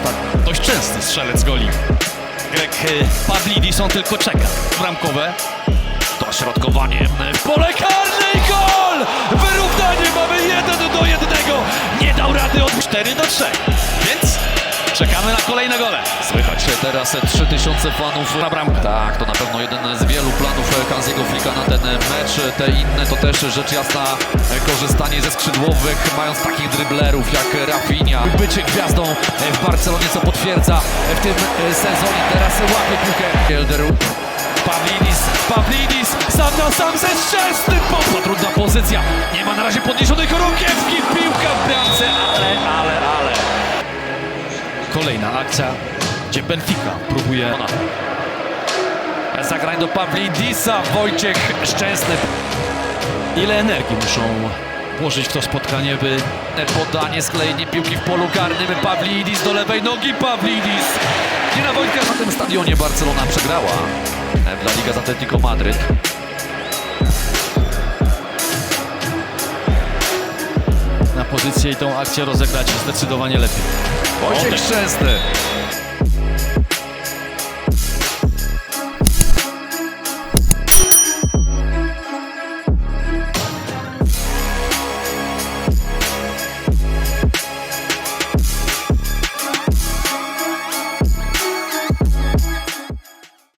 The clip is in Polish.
też dość częsty strzelec goli. Greg Pawlidi są tylko czeka. Bramkowe. To środkowanie. Pole karne i gol! Wyrównanie mamy 1 do 1. Nie dał rady od 4 do 3. Więc czekamy na kolejne gole. Słychać teraz 3000 fanów. Na bramkę. Tak, to na pewno jeden z wielu planów Hansiego Flika na ten mecz. Te inne to też rzecz jasna korzystanie ze skrzydłowych, mając takich dryblerów jak Rafinha. Bycie gwiazdą w Barcelonie, co potwierdza w tym sezonie. Teraz łapie piłkę. Elderu. Pawlidis, Pawlidis, sam na sam ze Szczęsnym. To trudna pozycja. Nie ma na razie podniesionych rukiewki, Kolejna akcja, gdzie Benfica próbuje... Zagrań do Pawlidisa. Wojciech Szczęsny. Ile energii muszą włożyć w to spotkanie, by Podanie, sklejenie piłki w polu karnym. Pawlidis do lewej nogi. Pawlidis. Nie na Wojtka na tym stadionie Barcelona przegrała. Dla Liga z Atletico Madryt. na pozycję i tą akcję rozegrać zdecydowanie lepiej. Wojciech Szczęsny.